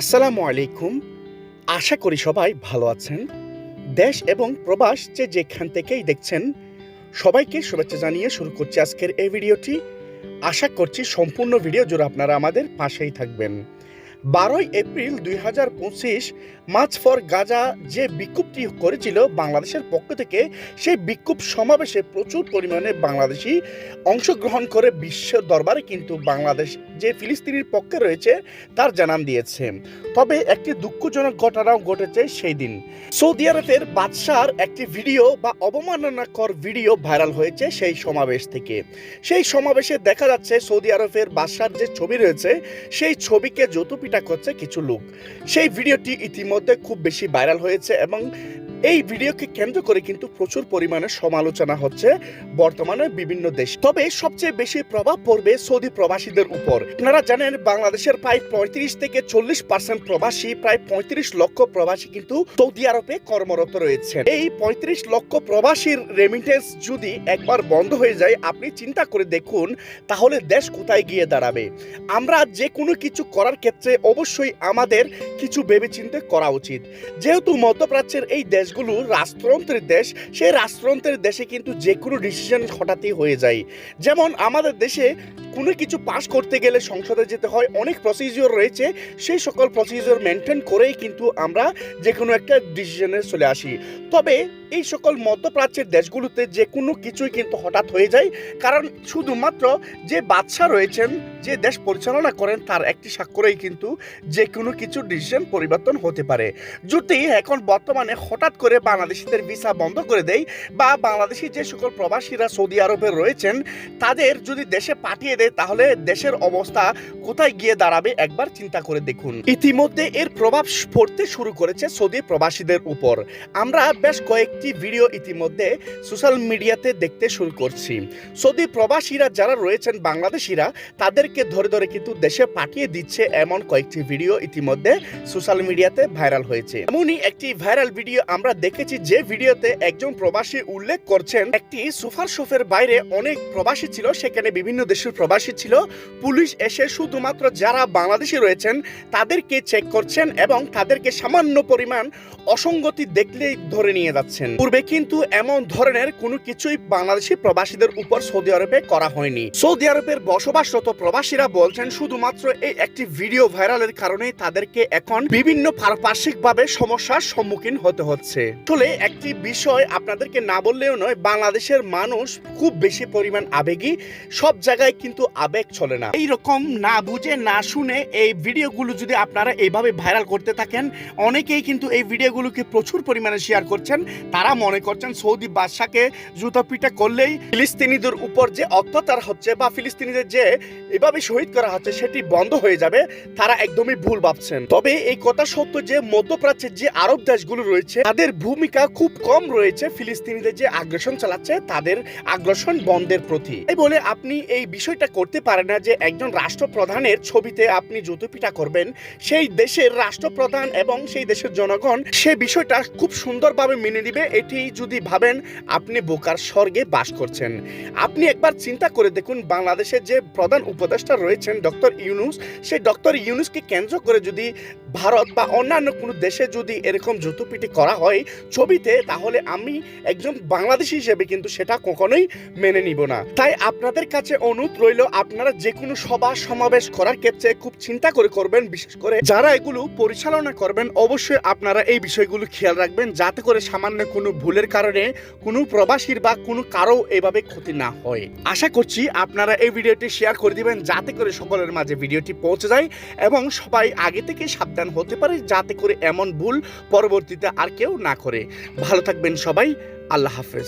আসসালামু আলাইকুম। আশা করি সবাই ভালো আছেন। দেশ এবং প্রবাস যে যেখান থেকেই দেখছেন, সবাইকে শুভেচ্ছা জানিয়ে শুরু করছি আজকের এই ভিডিওটি। আশা করছি সম্পূর্ণ ভিডিও জুড়ে আপনারা আমাদের পাশেই থাকবেন। বারোই এপ্রিল দুই হাজার পঁচিশ মার্চ ফর গাজা যে বিক্ষোভটি করেছিল বাংলাদেশের পক্ষ থেকে, সেই বিক্ষোভ সমাবেশে প্রচুর পরিমাণে বাংলাদেশি অংশগ্রহণ করে বিশ্ব দরবারে কিন্তু বাংলাদেশ যে ফিলিস্তিনির পক্ষে রয়েছে তার জানান দিয়েছে। তবে একটি দুঃখজনক ঘটনাও ঘটেছে সেই দিন। সৌদি আরবের বাদশার একটি ভিডিও বা অবমাননাকর ভিডিও ভাইরাল হয়েছে সেই সমাবেশ থেকে। সেই সমাবেশে দেখা যাচ্ছে সৌদি আরবের বাদশার যে ছবি রয়েছে, সেই ছবিকে যৌতুপিটা হচ্ছে কিছু লোক। সেই ভিডিওটি ইতিমধ্যে খুব বেশি ভাইরাল হয়েছে এবং এই ভিডিওকে কেন্দ্র করে কিন্তু প্রচুর পরিমাণে সমালোচনা হচ্ছে বর্তমানে বিভিন্ন দেশ। তবে সবচেয়ে বেশি প্রভাব পড়বে সৌদি প্রবাসীদের উপর। আপনারা জানেন, বাংলাদেশের প্রায় পঁয়ত্রিশ থেকে চল্লিশ পার্সেন্ট প্রবাসী, প্রায় পঁয়ত্রিশ লক্ষ প্রবাসী কিন্তু সৌদি আরবে কর্মরত রয়েছে এই পঁয়ত্রিশ লক্ষ প্রবাসীর রেমিটেন্স যদি একবার বন্ধ হয়ে যায়, আপনি চিন্তা করে দেখুন, তাহলে দেশ কোথায় গিয়ে দাঁড়াবে? আমরা যে কোনো কিছু করার ক্ষেত্রে অবশ্যই আমাদের কিছু ভেবেচিন্তে করা উচিত। যেহেতু মধ্যপ্রাচ্যের এই দেশগুলো রাষ্ট্রন্ত্রের দেশ, সেই রাষ্ট্রন্ত্রের দেশে কিন্তু যে কোনো ডিসিশন হঠাৎই হয়ে যায়। যেমন আমাদের দেশে কোনো কিছু পাস করতে গেলে সংসদে যেতে হয়। অনেক প্রসিজিওর রয়েছে। সেই সকল প্রসিজিওর মেনটেন করেই কিন্তু আমরা যে কোনো একটা ডিসিশনে চলে আসি। তবে এই সকল মধ্যপ্রাচ্যের দেশগুলোতে যে কোনো কিছুই কিন্তু হঠাৎ হয়ে যায়। কারণ শুধুমাত্র যে বাদশা রয়েছেন, যে দেশ পরিচালনা করেন, তার একটি স্বাক্ষরেই কিন্তু যে কোনো কিছু ডিসিশন পরিবর্তন হতে পারে। যদি এখন বর্তমানে হঠাৎ করে বাংলাদেশিদের ভিসা বন্ধ করে দেয় বা বাংলাদেশি যে সকল প্রবাসীরা সৌদি আরবে রয়েছেন, তাদের যদি দেশে পাঠিয়ে দেয় তাহলে দেশের অবস্থা কোথায় গিয়ে দাঁড়াবে একবার চিন্তা করে দেখুন। ইতিমধ্যে এর প্রভাব পড়তে শুরু করেছে সৌদি প্রবাসীদের উপর। আমরা বেশ কয়েকটি ভিডিও ইতিমধ্যে সোশ্যাল মিডিয়াতে দেখতে শুরু করছি। সৌদি প্রবাসীরা যারা রয়েছেন বাংলাদেশিরা, তাদেরকে ধরে ধরে কিন্তু দেশে পাঠিয়ে দিচ্ছে এমন কয়েকটি ভিডিও ইতিমধ্যে সোশ্যাল মিডিয়াতে ভাইরাল হয়েছে। এমনই একটি ভাইরাল ভিডিও আমরা দেখেছি যে ভিডিওতে একজন প্রবাসী উল্লেখ করছেন, একটি সুপার শপের বাইরে অনেক প্রবাসী ছিল, সেখানে বিভিন্ন দেশের প্রবাসী ছিল, পুলিশ এসে শুধুমাত্র যারা বাংলাদেশি রয়েছেন, তাদেরকে চেক করছেন এবং তাদেরকে সামান্য পরিমাণ অসঙ্গতি দেখলেই ধরে নিয়ে যাচ্ছেন। পূর্বে কিন্তু এমন ধরনের কোনো কিছুই বাংলাদেশি প্রবাসীদের উপর সৌদি আরবে করা হয়নি। সৌদি আরবের বসবাসরত প্রবাসীরা বলছেন, শুধুমাত্র এই একটি ভিডিও ভাইরালের কারণে তাদেরকে এখন বিভিন্ন পারপার্শ্বিক ভাবে সমস্যার সম্মুখীন হতে হচ্ছে। আসলে একটি বিষয় আপনাদেরকে না বললেও নয়, বাংলাদেশের মানুষ খুব বেশি পরিমাণ আবেগী। সব জায়গায় কিন্তু আবেগ চলে না। এই রকম না বুঝে, না শুনে এই ভিডিওগুলো যদি আপনারা এইভাবে ভাইরাল করতে থাকেন, অনেকেই কিন্তু এই ভিডিওগুলোকে প্রচুর পরিমাণে শেয়ার করছেন। তারা মনে করছেন সৌদি বাদশাকে জুতা পিটা করলেই ফিলিস্তিনিদের উপর যে অত্যাচার হচ্ছে বা ফিলিস্তিনিদের যে এভাবে শহীদ করা হচ্ছে, সেটি বন্ধ হয়ে যাবে, তারা একদমই ভুল ভাবছেন। তবে এই কথা সত্য যে, মধ্যপ্রাচ্যের যে আরব দেশগুলো রয়েছে, তাদের ভূমিকা খুব কম রয়েছে। ফিলিস্তিনিদের যে আগ্রাসন চালাচ্ছে, তাদের আগ্রাসন বন্ধের প্রতি। এই বলে আপনি এই বিষয়টা করতে পারে না যে একজন রাষ্ট্রপ্রধানের ছবিতে আপনি জুতোপিটা করবেন, সেই দেশের রাষ্ট্রপ্রধান এবং সেই দেশের জনগণ সে বিষয়টা খুব সুন্দরভাবে মেনে নিবে। এটি যদি ভাবেন, আপনি বোকার স্বর্গে বাস করছেন। আপনি একবার চিন্তা করে দেখুন বাংলাদেশের যে প্রধান উপদেষ্টা রয়েছেন ডক্টর ইউনুস, সেই ডক্টর ইউনুসকে কেন্দ্র করে যদি ভারত বা অন্যান্য কোনো দেশে যদি এরকম জুতোপিটি করা হয় ছবিতে, তাহলে আমি একজন বাংলাদেশি হিসেবে কিন্তু সেটা কখনোই মেনে নিব না। তাই আপনাদের কাছে অনুরোধ রইল আপনারা যে কোনো সভা, সমাবেশ করার ক্ষেত্রে খুব চিন্তা করে করবেন। বিশেষ করে যারা এগুলো পরিচালনা করবেন, অবশ্যই আপনারা এই বিষয়গুলো খেয়াল রাখবেন যাতে করে সামান্য কোনো ভুলের কারণে কোনো প্রবাসীর বা কোনো কারও এভাবে ক্ষতি না হয়। আশা করছি আপনারা এই ভিডিওটি শেয়ার করে দিবেন যাতে করে সকলের মাঝে ভিডিওটি পৌঁছে যায় এবং সবাই আগে থেকে সাবধান হতে পারে যাতে করে এমন ভুল পরবর্তীতে আর কেউ না করে। ভালো থাকবেন সবাই। আল্লাহ হাফেজ।